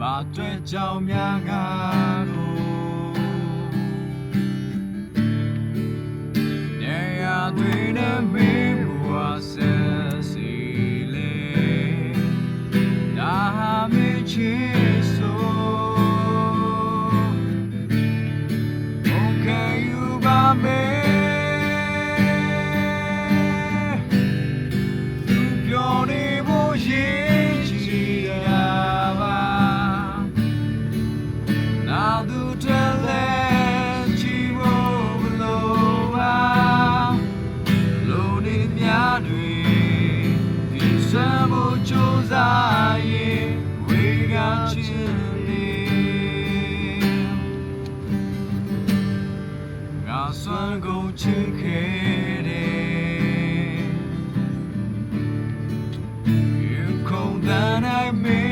ဘာတွေ့ကြောင်များကားကိုနေရာတွေနဲ့မင်းဘဝဆက်စီလေဒါဟာမင်းချင်း စွမ်းကုန်ချစ်ခဲ့တယ် You come that I made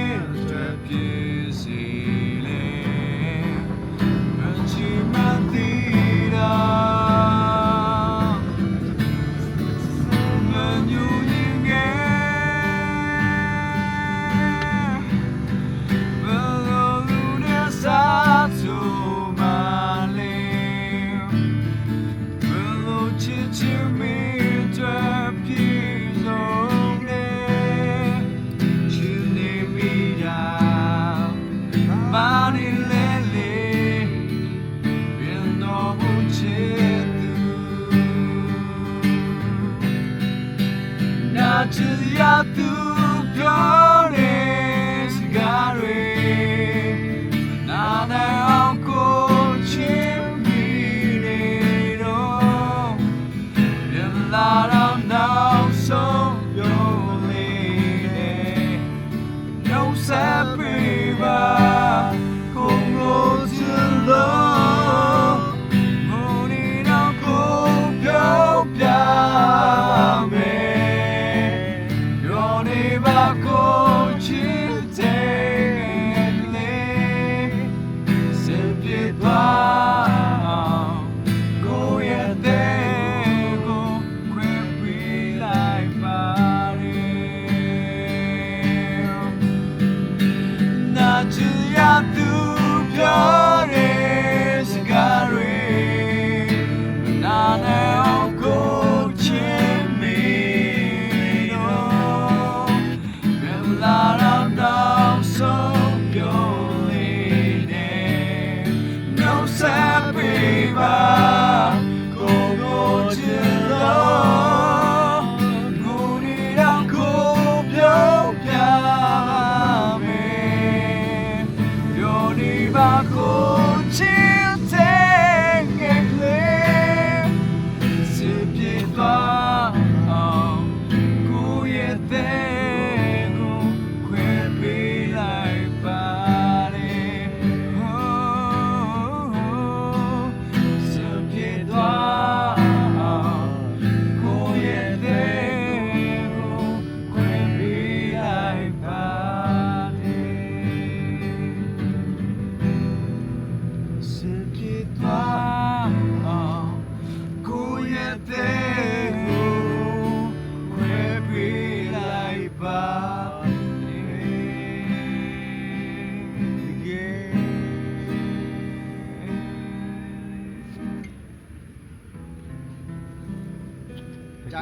through ako não sai. toi.